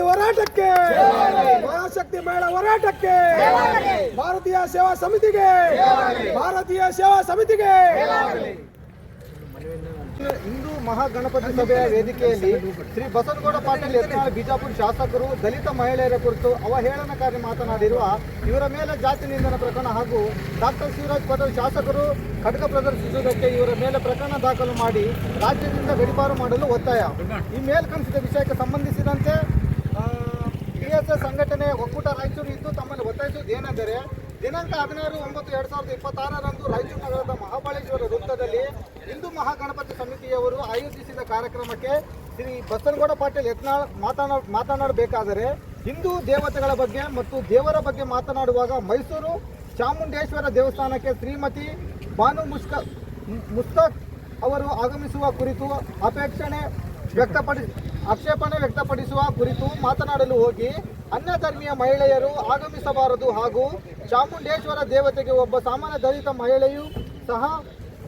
ಮಹಾಶಕ್ತಿ ಹೋರಾಟಕ್ಕೆ! ಮಹಾಶಕ್ತಿ ಮಹಿಳಾ ಹೋರಾಟಕ್ಕೆ! ಭಾರತೀಯ ಸೇವಾ ಸಮಿತಿಗೆ! ಭಾರತೀಯ ಸೇವಾ ಸಮಿತಿಗೆ! ಹಿಂದೂ ಮಹಾಗಣಪತಿ ಸಭೆಯ ವೇದಿಕೆಯಲ್ಲಿ ಶ್ರೀ ಬಸವನಗೌಡ ಪಾಟೀಲ್ ಯತ್ನಾಳ್ ಬಿಜಾಪುರ ಶಾಸಕರು ದಲಿತ ಮಹಿಳೆಯರ ಕುರಿತು ಅವಹೇಳನಕಾರಿ ಮಾತನಾಡಿರುವ ಇವರ ಮೇಲೆ ಜಾತಿ ನಿಂದನ ಪ್ರಕರಣ ಹಾಗೂ ಡಾಕ್ಟರ್ ಶಿವರಾಜ್ ಪಟೇಲ್ ಶಾಸಕರು ಖಡ್ಗ ಪ್ರದರ್ಶಿಸುವುದಕ್ಕೆ ಇವರ ಮೇಲೆ ಪ್ರಕರಣ ದಾಖಲು ಮಾಡಿ ರಾಜ್ಯದಿಂದ ಗಡಿಪಾರು ಮಾಡಲು ಒತ್ತಾಯ. ಈ ಮೇಲ್ಕಂಸಿದ ವಿಷಯಕ್ಕೆ ಸಂಬಂಧಿಸಿದಂತೆ ಪಿ ಎಸ್ ಸಂಘಟನೆ ಒಕ್ಕೂಟ ರಾಯಚೂರು ಇದ್ದು ತಮ್ಮನ್ನು ಒತ್ತಾಯಿಸುವುದು ಏನೆಂದರೆ, ದಿನಾಂಕ ಹದಿನಾರು ಒಂಬತ್ತು ಎರಡ್ ಸಾವಿರದ ಇಪ್ಪತ್ತಾರರಂದು ರಾಯಚೂರು ನಗರದ ಮಹಾಬಳೇಶ್ವರ ವೃತ್ತದಲ್ಲಿ ಹಿಂದೂ ಮಹಾಗಣಪತಿ ಸಮಿತಿಯವರು ಆಯೋಜಿಸಿದ ಕಾರ್ಯಕ್ರಮಕ್ಕೆ ಶ್ರೀ ಬಸನಗೌಡ ಪಾಟೀಲ್ ಯತ್ನಾಳ್ ಮಾತನಾ ಮಾತನಾಡಬೇಕಾದರೆ, ಹಿಂದೂ ದೇವತೆಗಳ ಬಗ್ಗೆ ಮತ್ತು ದೇವರ ಬಗ್ಗೆ ಮಾತನಾಡುವಾಗ ಮೈಸೂರು ಚಾಮುಂಡೇಶ್ವರ ದೇವಸ್ಥಾನಕ್ಕೆ ಶ್ರೀಮತಿ ಬಾನು ಮುಸ್ಕ ಮುಸ್ತಕ್ ಅವರು ಆಗಮಿಸುವ ಕುರಿತು ಅಪೇಕ್ಷಣೆ ವ್ಯಕ್ತಪಡಿ ಆಕ್ಷೇಪಣೆ ವ್ಯಕ್ತಪಡಿಸುವ ಕುರಿತು ಮಾತನಾಡಲು ಹೋಗಿ ಅನ್ಯ ಧರ್ಮೀಯ ಮಹಿಳೆಯರು ಆಗಮಿಸಬಾರದು ಹಾಗೂ ಚಾಮುಂಡೇಶ್ವರ ದೇವತೆಗೆ ಒಬ್ಬ ಸಾಮಾನ್ಯ ದಲಿತ ಮಹಿಳೆಯೂ ಸಹ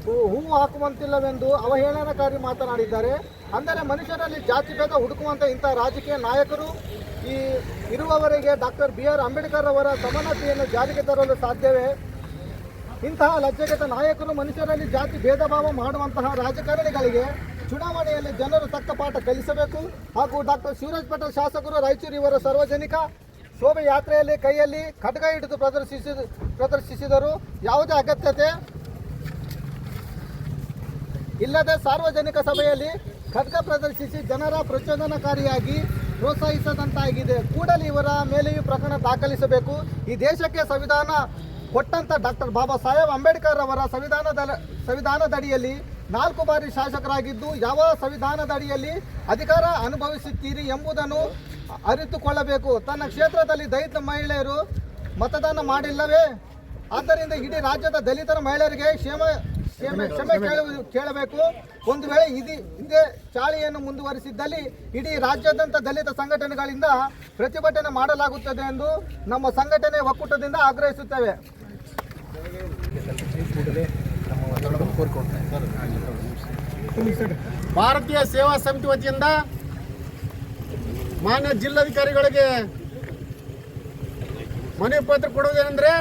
ಹೂವು ಹಾಕುವಂತಿಲ್ಲವೆಂದು ಅವಹೇಳನಕಾರಿ ಮಾತನಾಡಿದ್ದಾರೆ. ಅಂದರೆ ಮನುಷ್ಯರಲ್ಲಿ ಜಾತಿ ಭೇದ ಹುಡುಕುವಂತ ಇಂಥ ರಾಜಕೀಯ ನಾಯಕರು ಈ ಇರುವವರೆಗೆ ಡಾಕ್ಟರ್ ಬಿ ಆರ್ ಅಂಬೇಡ್ಕರ್ ಅವರ ಸಮಾನತೆಯನ್ನು ಜಾರಿಗೆ ತರಲು ಸಾಧ್ಯವೇ? ಇಂತಹ ಲಜ್ಜೆಗೆಟ್ಟ ನಾಯಕರು ಮನುಷ್ಯರಲ್ಲಿ ಜಾತಿ ಭೇದ ಭಾವ ಮಾಡುವಂತಹ ರಾಜಕಾರಣಿಗಳಿಗೆ ಚುನಾವಣೆಯಲ್ಲಿ ಜನರು ತಕ್ಕ ಪಾಠ ಕಲಿಸಬೇಕು. ಹಾಗೂ ಡಾಕ್ಟರ್ ಶಿವರಾಜ್ ಪಟೇಲ್ ಶಾಸಕರು ರಾಯಚೂರು ಇವರ ಸಾರ್ವಜನಿಕ ಶೋಭಯಾತ್ರೆಯಲ್ಲಿ ಕೈಯಲ್ಲಿ ಖಡ್ಗ ಹಿಡಿದು ಪ್ರದರ್ಶಿಸಿ, ಪ್ರದರ್ಶಿಸಿದರು. ಯಾವುದೇ ಅಗತ್ಯತೆ ಇಲ್ಲದೆ ಸಾರ್ವಜನಿಕ ಸಭೆಯಲ್ಲಿ ಖಡ್ಗ ಪ್ರದರ್ಶಿಸಿ ಜನರ ಪ್ರಚೋದನಕಾರಿಯಾಗಿ ಪ್ರೋತ್ಸಾಹಿಸದಂತಾಗಿದೆ. ಕೂಡಲೇ ಇವರ ಮೇಲೆಯೂ ಪ್ರಕರಣ ದಾಖಲಿಸಬೇಕು. ಈ ದೇಶಕ್ಕೆ ಸಂವಿಧಾನ ಕೊಟ್ಟಂತ ಡಾಕ್ಟರ್ ಬಾಬಾ ಸಾಹೇಬ್ ಅಂಬೇಡ್ಕರ್ ಅವರ ಸಂವಿಧಾನದ ಸಂವಿಧಾನದಡಿಯಲ್ಲಿ ನಾಲ್ಕು ಬಾರಿ ಶಾಸಕರಾಗಿದ್ದು ಯಾವ ಸಂವಿಧಾನದ ಅಡಿಯಲ್ಲಿ ಅಧಿಕಾರ ಅನುಭವಿಸುತ್ತೀರಿ ಎಂಬುದನ್ನು ಅರಿತುಕೊಳ್ಳಬೇಕು. ತನ್ನ ಕ್ಷೇತ್ರದಲ್ಲಿ ದಲಿತ ಮಹಿಳೆಯರು ಮತದಾನ ಮಾಡಿಲ್ಲವೇ? ಆದ್ದರಿಂದ ಇಡೀ ರಾಜ್ಯದ ದಲಿತರ ಮಹಿಳೆಯರಿಗೆ ಕ್ಷೇಮ ಕ್ಷೇಮ, ಕ್ಷಮೆ ಕೇಳು ಕೇಳಬೇಕು. ಒಂದು ವೇಳೆ ಇದು, ಹಿಂದೆ ಚಾಳಿಯನ್ನು ಮುಂದುವರಿಸಿದ್ದಲ್ಲಿ ಇಡೀ ರಾಜ್ಯಾದ್ಯಂತ ದಲಿತ ಸಂಘಟನೆಗಳಿಂದ ಪ್ರತಿಭಟನೆ ಮಾಡಲಾಗುತ್ತದೆ ಎಂದು ನಮ್ಮ ಸಂಘಟನೆ ಒಕ್ಕೂಟದಿಂದ ಆಗ್ರಹಿಸುತ್ತೇವೆ. ಭಾರತೀಯ ಸೇವಾ ಸಮಿತಿ ವತಿಯಿಂದ ಮಾನ್ಯ ಜಿಲ್ಲಾಧಿಕಾರಿಗಳಿಗೆ ಮನವಿ ಪತ್ರ ಕೊಡುವುದೇನೆಂದರೆ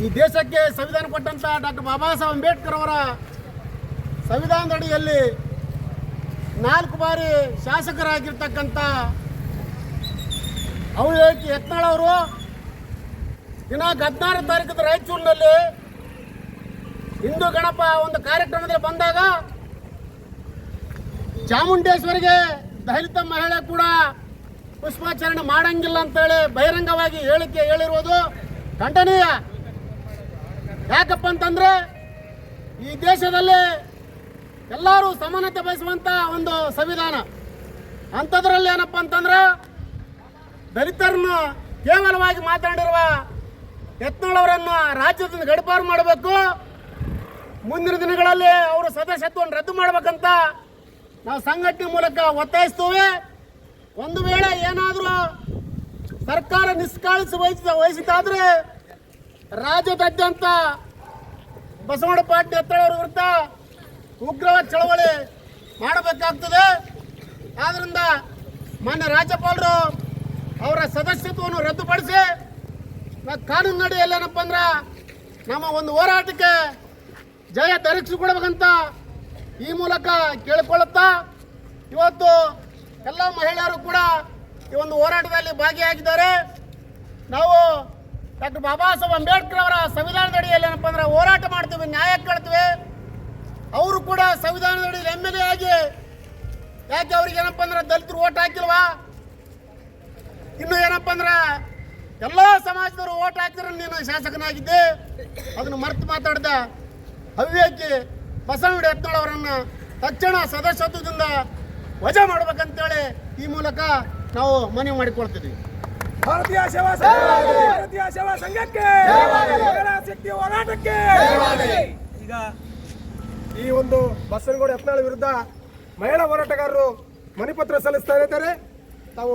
ಈ ದೇಶಕ್ಕೆ ಸಂವಿಧಾನ ಕೊಟ್ಟಂತ ಡಾಕ್ಟರ್ ಬಾಬಾ ಸಾಹೇಬ್ ಅಂಬೇಡ್ಕರ್ ಅವರ ಸಂವಿಧಾನದಡಿಯಲ್ಲಿ ನಾಲ್ಕು ಬಾರಿ ಶಾಸಕರಾಗಿರ್ತಕ್ಕಂಥ ಅವಳಿಕೆ ಯತ್ನಾಳ್ ಅವರು ದಿನಾಂಕ ಹದಿನಾರು ತಾರೀಕು ರಾಯಚೂರಿನಲ್ಲಿ ಹಿಂದೂ ಗಣಪ ಒಂದು ಕಾರ್ಯಕ್ರಮದಲ್ಲಿ ಬಂದಾಗ ಚಾಮುಂಡೇಶ್ವರಿಗೆ ದಲಿತ ಮಹಿಳೆ ಕೂಡ ಪುಷ್ಪಾಚರಣೆ ಮಾಡಂಗಿಲ್ಲ ಅಂತೇಳಿ ಬಹಿರಂಗವಾಗಿ ಹೇಳಿಕೆ ಹೇಳಿರುವುದು ಖಂಡನೀಯ. ಯಾಕಪ್ಪ ಅಂತಂದ್ರೆ ಈ ದೇಶದಲ್ಲಿ ಎಲ್ಲರೂ ಸಮಾನತೆ ಬಯಸುವಂತ ಒಂದು ಸಂವಿಧಾನ. ಅಂಥದ್ರಲ್ಲಿ ಏನಪ್ಪ ಅಂತಂದ್ರೆ ದಲಿತರನ್ನು ಕೇವಲವಾಗಿ ಮಾತನಾಡಿರುವ ಯತ್ನಳವರನ್ನು ರಾಜ್ಯದಿಂದ ಗಡಿಪಾರು ಮಾಡಬೇಕು. ಮುಂದಿನ ದಿನಗಳಲ್ಲಿ ಅವರ ಸದಸ್ಯತ್ವವನ್ನು ರದ್ದು ಮಾಡಬೇಕಂತ ನಾವು ಸಂಘಟನೆ ಮೂಲಕ ಒತ್ತಾಯಿಸ್ತೇವೆ. ಒಂದು ವೇಳೆ ಏನಾದರೂ ಸರ್ಕಾರ ನಿಷ್ಕಾಳಿಸಿ ವಹಿಸಿದ ವಹಿಸಿದ್ದಾದ್ರೆ ರಾಜ್ಯದಾದ್ಯಂತ ಬಸವಣ್ಣ ಪಾಟೀಲ್ ಎತ್ತಳವರ ವಿರುದ್ಧ ಉಗ್ರವಾದ ಚಳವಳಿ ಮಾಡಬೇಕಾಗ್ತದೆ. ಆದ್ದರಿಂದ ಮಾನ್ಯ ರಾಜ್ಯಪಾಲರು ಅವರ ಸದಸ್ಯತ್ವವನ್ನು ರದ್ದುಪಡಿಸಿ ಕಾನೂನು ನಡಿ ಎಲ್ಲೇನಪ್ಪ ಅಂದ್ರೆ ನಮ್ಮ ಒಂದು ಹೋರಾಟಕ್ಕೆ ಜಯ ದೊರಕಿಸಿಕೊಡ್ಬೇಕಂತ ಈ ಮೂಲಕ ಕೇಳಿಕೊಳ್ಳುತ್ತಾ ಇವತ್ತು ಎಲ್ಲ ಮಹಿಳೆಯರು ಕೂಡ ಈ ಒಂದು ಹೋರಾಟದಲ್ಲಿ ಭಾಗಿಯಾಗಿದ್ದಾರೆ. ನಾವು ಡಾಕ್ಟರ್ ಬಾಬಾ ಸಾಹೇಬ್ ಅಂಬೇಡ್ಕರ್ ಅವರ ಸಂವಿಧಾನದ ಅಡಿಯಲ್ಲಿ ಏನಪ್ಪ ಅಂದ್ರೆ ಹೋರಾಟ ಮಾಡ್ತೀವಿ, ನ್ಯಾಯ ಕೇಳ್ತೀವಿ. ಅವರು ಕೂಡ ಸಂವಿಧಾನದ ಅಡಿಯಲ್ಲಿ ಎಂ ಎಲ್ ಎ ಆಗಿ ಯಾಕೆ ಅವ್ರಿಗೆ ಏನಪ್ಪ ಅಂದ್ರೆ ದಲಿತರು ಓಟ್ ಹಾಕಿಲ್ವಾ? ಇನ್ನು ಏನಪ್ಪ ಅಂದ್ರೆ ಎಲ್ಲ ಸಮಾಜದವರು ಓಟ್ ಹಾಕಿದ್ರೆ ನೀನು ಶಾಸಕನಾಗಿದ್ದೆ. ಅದನ್ನು ಮರೆತು ಮಾತಾಡ್ದ. ಅವಿವೇಕಿ ಬಸವಣ್ಣ ಯತ್ನಾಳ್ ಅವರನ್ನು ತಕ್ಷಣ ಸದಸ್ಯತ್ವದಿಂದ ವಜಾ ಮಾಡಬೇಕಂತೇಳಿ ಈ ಮೂಲಕ ನಾವು ಮನವಿ ಮಾಡಿಕೊಳ್ತೀವಿ ಭಾರತೀಯ ಸೇವಾ ಸಂಘ ಭಾರತೀಯ ಸೇವಾ ಸಂಘಕ್ಕೆ ಶಕ್ತಿ ಹೋರಾಟಕ್ಕೆ ಈಗ ಈ ಒಂದು ಬಸವನಗೌಡ ಯತ್ನಾಳ್ ವಿರುದ್ಧ ಮಹಿಳಾ ಹೋರಾಟಗಾರರು ಮನಿಪತ್ರ ಸಲ್ಲಿಸ್ತಾ ಇದ್ದಾರೆ. ತಾವು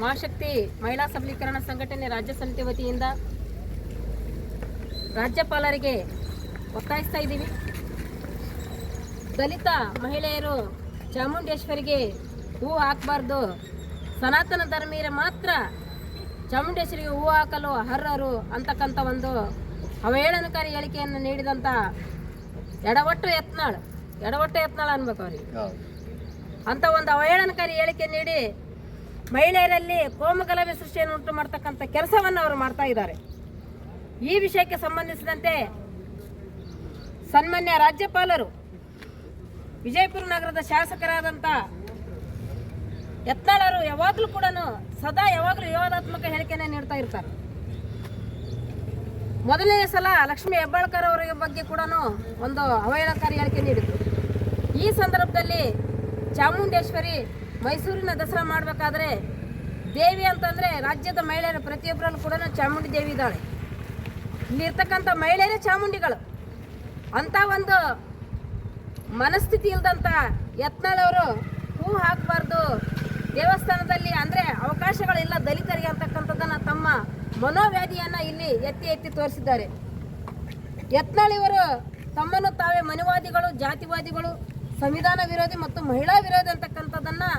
ಮಹಾಶಕ್ತಿ ಮಹಿಳಾ ಸಬಲೀಕರಣ ಸಂಘಟನೆ ರಾಜ್ಯ ಸಮಿತಿ ವತಿಯಿಂದ ರಾಜ್ಯಪಾಲರಿಗೆ ಒತ್ತಾಯಿಸ್ತಾ ಇದ್ದೀವಿ ದಲಿತ ಮಹಿಳೆಯರು ಚಾಮುಂಡೇಶ್ವರಿಗೆ ಹೂ ಹಾಕಬಾರ್ದು. ಸನಾತನ ಧರ್ಮೀಯರ ಮಾತ್ರ ಚಾಮುಂಡೇಶ್ವರಿಗೆ ಹೂ ಹಾಕಲು ಅರ್ಹರು ಅಂತಕ್ಕಂಥ ಒಂದು ಅವಹೇಳನಕಾರಿ ಹೇಳಿಕೆಯನ್ನು ನೀಡಿದಂಥ ಎಡವಟ್ಟು ಯತ್ನಾಳ್ ಎಡವಟ್ಟು ಯತ್ನಾಳ್ ಅನ್ಬೇಕು ಅವ್ರಿಗೆ. ಅಂತ ಒಂದು ಅವಹೇಳನಕಾರಿ ಹೇಳಿಕೆ ನೀಡಿ ಮಹಿಳೆಯರಲ್ಲಿ ಕೋಮಗಲಭೆ ಸೃಷ್ಟಿಯನ್ನು ಉಂಟು ಮಾಡ್ತಕ್ಕಂಥ ಕೆಲಸವನ್ನು ಅವರು ಮಾಡ್ತಾ ಇದ್ದಾರೆ. ಈ ವಿಷಯಕ್ಕೆ ಸಂಬಂಧಿಸಿದಂತೆ ಸನ್ಮಾನ್ಯ ರಾಜ್ಯಪಾಲರು, ವಿಜಯಪುರ ನಗರದ ಶಾಸಕರಾದಂಥ ಯತ್ನಾಳರು ಯಾವಾಗಲೂ ಕೂಡ ಸದಾ ಯಾವಾಗಲೂ ವಿವಾದಾತ್ಮಕ ಹೇಳಿಕೆಯನ್ನು ನೀಡ್ತಾ ಇರ್ತಾರೆ. ಮೊದಲನೇ ಸಲ ಲಕ್ಷ್ಮಿ ಹೆಬ್ಬಾಳ್ಕರ್ ಅವರ ಬಗ್ಗೆ ಕೂಡ ಒಂದು ಅವಹೇಳನಕಾರಿ ಹೇಳಿಕೆ ನೀಡಿದರು. ಈ ಸಂದರ್ಭದಲ್ಲಿ ಚಾಮುಂಡೇಶ್ವರಿ ಮೈಸೂರಿನ ದಸರಾ ಮಾಡಬೇಕಾದ್ರೆ ದೇವಿ ಅಂತಂದರೆ ರಾಜ್ಯದ ಮಹಿಳೆಯರ ಪ್ರತಿಯೊಬ್ಬರಲ್ಲೂ ಕೂಡ ಚಾಮುಂಡಿ ದೇವಿ ಇದ್ದಾಳೆ. ಇಲ್ಲಿರ್ತಕ್ಕಂಥ ಮಹಿಳೆಯರೇ ಚಾಮುಂಡಿಗಳು. ಅಂಥ ಒಂದು ಮನಸ್ಥಿತಿ ಇಲ್ದಂಥ ಯತ್ನಾಳವರು ಹೂ ಹಾಕಬಾರ್ದು. ದೇವಸ್ಥಾನದಲ್ಲಿ ಅಂದರೆ ಅವಕಾಶಗಳಿಲ್ಲ ದಲಿತರಿಗೆ ಅಂತಕ್ಕಂಥದ್ದನ್ನು ತಮ್ಮ ಮನೋವ್ಯಾಧಿಯನ್ನು ಇಲ್ಲಿ ಎತ್ತಿ ಎತ್ತಿ ತೋರಿಸಿದ್ದಾರೆ. ಯತ್ನಾಳಿಯವರು ತಮ್ಮನ್ನು ತಾವೇ ಮನುವಾದಿಗಳು, ಜಾತಿವಾದಿಗಳು. ಸಂವಿಧಾನ ವಿರೋಧಿ ಮತ್ತು ಮಹಿಳಾ ವಿರೋಧಿ ಅಂತಕ್ಕಂಥದ್ದನ್ನು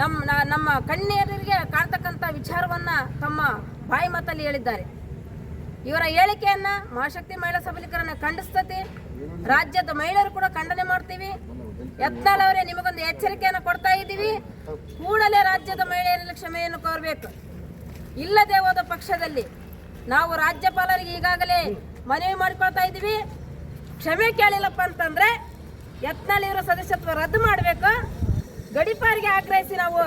ನಮ್ಮ ನಮ್ಮ ಕಣ್ಣೀರಿಗೆ ಕಾಣ್ತಕ್ಕಂಥ ವಿಚಾರವನ್ನ ತಮ್ಮ ಬಾಯಿ ಮಾತಲ್ಲಿ ಹೇಳಿದ್ದಾರೆ. ಇವರ ಹೇಳಿಕೆಯನ್ನ ಮಹಾಶಕ್ತಿ ಮಹಿಳಾ ಸಬಲೀಕರಣ ಖಂಡಿಸ್ತತಿ. ರಾಜ್ಯದ ಮಹಿಳೆಯರು ಕೂಡ ಖಂಡನೆ ಮಾಡ್ತೀವಿ. ಯತ್ನಾಳ್ ಅವರೇ ನಿಮಗೊಂದು ಎಚ್ಚರಿಕೆಯನ್ನು ಕೊಡ್ತಾ ಇದ್ದೀವಿ. ಕೂಡಲೇ ರಾಜ್ಯದ ಮಹಿಳೆಯರಲ್ಲಿ ಕ್ಷಮೆಯನ್ನು ಕೋರಬೇಕು. ಇಲ್ಲದೆ ಹೋದ ಪಕ್ಷದಲ್ಲಿ ನಾವು ರಾಜ್ಯಪಾಲರಿಗೆ ಈಗಾಗಲೇ ಮನವಿ ಮಾಡಿಕೊಳ್ತಾ ಇದ್ದೀವಿ. ಕ್ಷಮೆ ಕೇಳಿಲ್ಲಪ್ಪ ಅಂತಂದ್ರೆ ಯತ್ನಾಳ್ ಇವರ ಸದಸ್ಯತ್ವ ರದ್ದು ಮಾಡಬೇಕು. ಗಡಿಪಾರಿಗೆ ಆಗ್ರಹಿಸಿ ನಾವು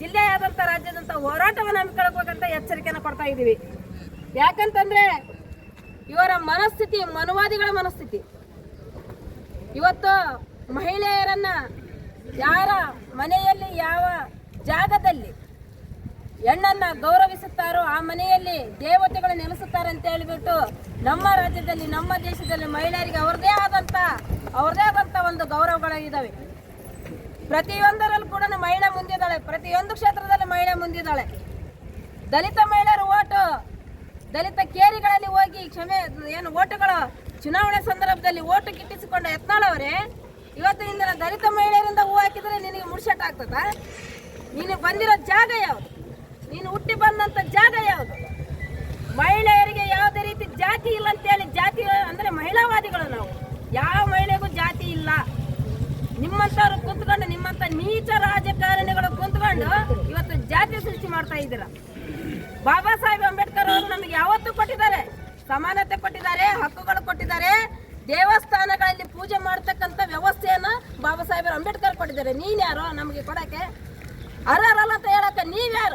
ಜಿಲ್ಲೆಯಾದಂಥ ರಾಜ್ಯದಂಥ ಹೋರಾಟವನ್ನು ಹಮ್ಮಿಕೊಳ್ಬೇಕಂತ ಎಚ್ಚರಿಕೆಯನ್ನು ಕೊಡ್ತಾ ಇದ್ದೀವಿ. ಯಾಕಂತಂದ್ರೆ ಇವರ ಮನಸ್ಥಿತಿ ಮನುವಾದಿಗಳ ಮನಸ್ಥಿತಿ. ಇವತ್ತು ಮಹಿಳೆಯರನ್ನ ಯಾರ ಮನೆಯಲ್ಲಿ ಯಾವ ಜಾಗದಲ್ಲಿ ಹೆಣ್ಣನ್ನ ಗೌರವಿಸುತ್ತಾರೋ ಆ ಮನೆಯಲ್ಲಿ ದೇವತೆಗಳು ನೆಲೆಸುತ್ತಾರೆ ಅಂತ ಹೇಳಿಬಿಟ್ಟು ನಮ್ಮ ರಾಜ್ಯದಲ್ಲಿ, ನಮ್ಮ ದೇಶದಲ್ಲಿ ಮಹಿಳೆಯರಿಗೆ ಅವ್ರದೇ ಆದಂತ ಅವ್ರದೇ ಆದಂತ ಒಂದು ಗೌರವಗಳಿದ್ದಾವೆ ಪ್ರತಿಯೊಂದರಲ್ಲೂ ಕೂಡ ಮಹಿಳೆ ಮುಂದಿದ್ದಾಳೆ. ಪ್ರತಿಯೊಂದು ಕ್ಷೇತ್ರದಲ್ಲಿ ಮಹಿಳೆ ಮುಂದಿದ್ದಾಳೆ. ದಲಿತ ಮಹಿಳೆಯರು ಓಟು, ದಲಿತ ಕೇರಿಗಳಲ್ಲಿ ಹೋಗಿ ಕ್ಷಮೆ, ಏನು ಓಟುಗಳು ಚುನಾವಣೆ ಸಂದರ್ಭದಲ್ಲಿ ಓಟು ಕಿಟ್ಟಿಸಿಕೊಂಡ ಯತ್ನಾಳವರೇ ಇಂದಿನ ದಲಿತ ಮಹಿಳೆಯರಿಂದ ಹೂ ಹಾಕಿದ್ರೆ ನಿನಗೆ ಮುಡ್ಸಟ್ ಆಗ್ತದ? ನೀನು ಬಂದಿರೋ ಜಾಗ ಯಾವುದು? ನೀನು ಹುಟ್ಟಿ ಬಂದಂತ ಜಾಗ ಯಾವುದು? ಮಹಿಳೆಯರಿಗೆ ಯಾವುದೇ ರೀತಿ ಜಾತಿ ಇಲ್ಲ ಅಂತ ಹೇಳಿ, ಜಾತಿ ಅಂದ್ರೆ ಮಹಿಳಾವಾದಿಗಳು ನಾವು. ಯಾವ ಮಹಿಳೆಗೂ ಜಾತಿ ಇಲ್ಲ. ನಿಮ್ಮಂತವ್ರು ಕುಂತ್ಕೊಂಡು ನಿಮ್ಮಂತ ನೀಚ ರಾಜಕಾರಣಿಗಳು ಕುಂತ್ಕೊಂಡು ಇವತ್ತು ಜಾತಿ ಸೃಷ್ಟಿ ಮಾಡ್ತಾ ಇದ್ದೀರ? ಬಾಬಾ ಸಾಹೇಬ್ ಅಂಬೇಡ್ಕರ್ ಅವರು ನಮಗೆ ಯಾವತ್ತು ಕೊಟ್ಟಿದ್ದಾರೆ. ಸಮಾನತೆ ಕೊಟ್ಟಿದ್ದಾರೆ, ಹಕ್ಕುಗಳು ಕೊಟ್ಟಿದ್ದಾರೆ. ದೇವಸ್ಥಾನಗಳಲ್ಲಿ ಪೂಜೆ ಮಾಡ್ತಕ್ಕಂಥ ವ್ಯವಸ್ಥೆಯನ್ನು ಬಾಬಾ ಸಾಹೇಬ್ ಅಂಬೇಡ್ಕರ್ ಕೊಟ್ಟಿದ್ದಾರೆ. ನೀನ್ ಯಾರು? ನಮಗೆ ಕೊಡಕ್ಕೆ ಅರ್ಹರಲ್ಲ ಅಂತ ಹೇಳಕ್ಕೆ ನೀವ್ಯಾರು?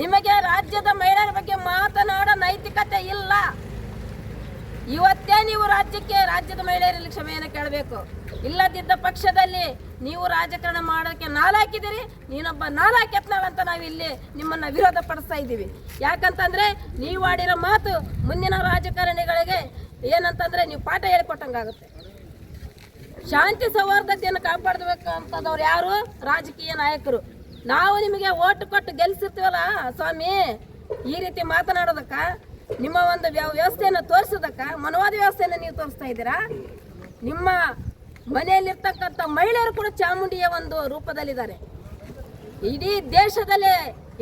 ನಿಮಗೆ ರಾಜ್ಯದ ಮಹಿಳೆಯರ ಬಗ್ಗೆ ಮಾತನಾಡೋ ನೈತಿಕತೆ ಇಲ್ಲ. ಇವತ್ತೇ ನೀವು ರಾಜ್ಯಕ್ಕೆ, ರಾಜ್ಯದ ಮಹಿಳೆಯರಲ್ಲಿ ಕ್ಷಮೆಯನ್ನು ಕೇಳಬೇಕು. ಇಲ್ಲದಿದ್ದ ಪಕ್ಷದಲ್ಲಿ ನೀವು ರಾಜಕಾರಣ ಮಾಡೋಕ್ಕೆ ನಾಲಾಕಿದ್ದೀರಿ, ನೀನೊಬ್ಬ ನಾಲಾಕ್ ಅಂತ ನಾವು ಇಲ್ಲಿ ನಿಮ್ಮನ್ನ ವಿರೋಧ ಪಡಿಸ್ತಾ ಇದ್ದೀವಿ. ಯಾಕಂತಂದರೆ ನೀವು ಆಡಿರೋ ಮಾತು ಮುಂದಿನ ರಾಜಕಾರಣಿಗಳಿಗೆ ಏನಂತಂದರೆ ನೀವು ಪಾಠ ಹೇಳಿಕೊಟ್ಟಂಗಾಗುತ್ತೆ. ಶಾಂತಿ ಸೌಹಾರ್ದತೆಯನ್ನು ಕಾಪಾಡಬೇಕಂತದವ್ರು ಯಾರು? ರಾಜಕೀಯ ನಾಯಕರು. ನಾವು ನಿಮಗೆ ಓಟ್ ಕೊಟ್ಟು ಗೆಲ್ಲಿಸಿರ್ತೀವಲ್ಲ ಸ್ವಾಮಿ? ಈ ರೀತಿ ಮಾತನಾಡೋದಕ್ಕ, ನಿಮ್ಮ ಒಂದು ವ್ಯವ- ವ್ಯವಸ್ಥೆಯನ್ನು ತೋರಿಸೋದಕ್ಕ, ಮನವಾದ ವ್ಯವಸ್ಥೆಯನ್ನು ನೀವು ತೋರಿಸ್ತಾ ಇದ್ದೀರಾ? ನಿಮ್ಮ ಮನೆಯಲ್ಲಿರ್ತಕ್ಕಂಥ ಮಹಿಳೆಯರು ಕೂಡ ಚಾಮುಂಡಿಯ ಒಂದು ರೂಪದಲ್ಲಿದ್ದಾರೆ. ಇಡೀ ದೇಶದಲ್ಲಿ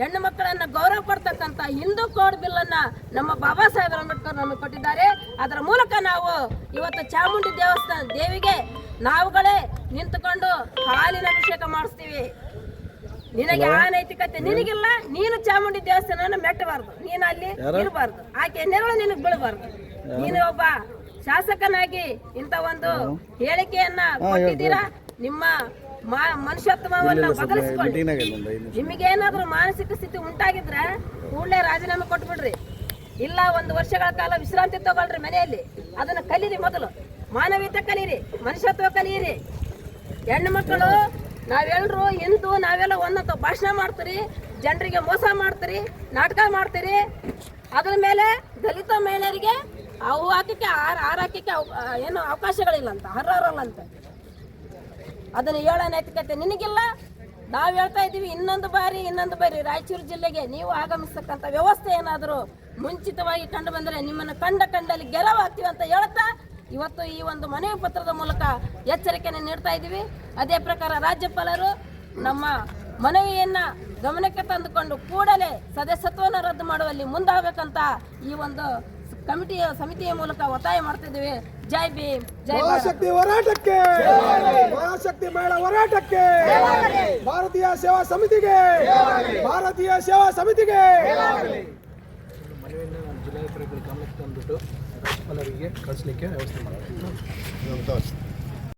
ಹೆಣ್ಣು ಮಕ್ಕಳನ್ನು ಗೌರವ ಕೊಡ್ತಕ್ಕಂಥ ಹಿಂದೂ ಕೋಡ್ ಬಿಲ್ ಅನ್ನ ನಮ್ಮ ಬಾಬಾ ಸಾಹೇಬ್ ಅಂಬೇಡ್ಕರ್ ನಮಗೆ ಕೊಟ್ಟಿದ್ದಾರೆ. ಅದರ ಮೂಲಕ ನಾವು ಇವತ್ತು ಚಾಮುಂಡಿ ದೇವಸ್ಥಾನ ದೇವಿಗೆ ನಾವುಗಳೇ ನಿಂತುಕೊಂಡು ಹಾಲಿನ ಅಭಿಷೇಕ ಮಾಡಿಸ್ತೀವಿ. ನಿನಗೆ ಆ ನೈತಿಕತೆ ನಿನಗಿಲ್ಲ? ನೀನು ಚಾಮುಂಡಿ ದೇವಸ್ಥಾನವನ್ನು ಮೆಟ್ಟಬಾರ್ದು. ನೀನು ಅಲ್ಲಿ ಇರಬಾರ್ದು. ಆಕೆ ನೆರಳು ನಿನಗೆ ಬೀಳಬಾರ್ದು. ನೀನು ಒಬ್ಬ ಶಾಸಕನಾಗಿ ಇಂಥ ಒಂದು ಹೇಳಿಕೆಯನ್ನ ಕೊಟ್ಟಿದ್ದೀರಾ? ನಿಮ್ಮ ಮನುಷ್ಯತ್ವವನ್ನ ಬದಲಿಸಿಕೊಳ್ಳಿ. ನಿಮಗೇನಾದ್ರೂ ಮಾನಸಿಕ ಸ್ಥಿತಿ ಉಂಟಾಗಿದ್ರೆ ಕೂಡಲೇ ರಾಜೀನಾಮೆ ಕೊಟ್ಬಿಡ್ರಿ. ಇಲ್ಲ ಒಂದು ವರ್ಷಗಳ ಕಾಲ ವಿಶ್ರಾಂತಿ ತಗೊಳ್ರಿ ಮನೆಯಲ್ಲಿ. ಅದನ್ನ ಕಲೀರಿ ಮೊದಲು. ಮಾನವೀಯತೆ ಕಲೀರಿ ಮನುಷ್ಯತ್ವ ಕಲೀರಿ. ಹೆಣ್ಣು ಮಕ್ಕಳು ನಾವೆಲ್ಲರೂ ಹಿಂದೂ ನಾವೆಲ್ಲ ಒಂದಂತ ಭಾಷಣ ಮಾಡ್ತೀರಿ ಜನರಿಗೆ ಮೋಸ ಮಾಡ್ತೀರಿ ನಾಟಕ ಮಾಡ್ತೀರಿ. ಅದ್ರ ಮೇಲೆ ದಲಿತ ಮಹಿಳೆಯರಿಗೆ ಅವು ಹಾಕಕ್ಕೆ ಆರು ಆ, ಏನು ಅವಕಾಶಗಳಿಲ್ಲ ಅಂತ ಅರ್ಹರಲ್ಲ ಅಂತ ಅದನ್ನು ಹೇಳೋ ನೈತಿಕತೆ ನಿನಗಿಲ್ಲ? ನಾವು ಹೇಳ್ತಾ ಇದ್ದೀವಿ ಇನ್ನೊಂದು ಬಾರಿ ಇನ್ನೊಂದು ಬಾರಿ ರಾಯಚೂರು ಜಿಲ್ಲೆಗೆ ನೀವು ಆಗಮಿಸ್ತಕ್ಕಂಥ ವ್ಯವಸ್ಥೆ ಏನಾದರೂ ಮುಂಚಿತವಾಗಿ ಕಂಡು ಬಂದರೆ ನಿಮ್ಮನ್ನು ಕಂಡ ಕಂಡಲ್ಲಿ ಗೆಲುವಾಗ್ತೀವಿ ಅಂತ ಹೇಳ್ತಾ ಇವತ್ತು ಈ ಒಂದು ಮನವಿ ಪತ್ರದ ಮೂಲಕ ಎಚ್ಚರಿಕೆಯನ್ನು ನೀಡ್ತಾ ಇದ್ದೀವಿ. ಅದೇ ಪ್ರಕಾರ ರಾಜ್ಯಪಾಲರು ನಮ್ಮ ಮನವಿಯನ್ನು ಗಮನಕ್ಕೆ ತಂದುಕೊಂಡು ಕೂಡಲೇ ಸದಸ್ಯತ್ವವನ್ನು ರದ್ದು ಮಾಡುವಲ್ಲಿ ಮುಂದಾಗಬೇಕಂತ ಈ ಒಂದು ಕಮಿಟಿಯ ಸಮಿತಿಯ ಮೂಲಕ ಒತ್ತಾಯ ಮಾಡ್ತಿದ್ದೀವಿ ಜೈ ಭೀಮ್, ಜೈ ಶಕ್ತಿ ಹೋರಾಟಕ್ಕೆ ಶಕ್ತಿ ಮೇಳ ಹೋರಾಟಕ್ಕೆ, ಭಾರತೀಯ ಸೇವಾ ಸಮಿತಿಗೆ, ಭಾರತೀಯ ಸೇವಾ ಸಮಿತಿಗೆ ಮನವಿಯನ್ನು ತಂದುಬಿಟ್ಟು ಕಳಿಸ್ಲಿಕ್ಕೆ ವ್ಯವಸ್ಥೆ ಮಾಡೋದು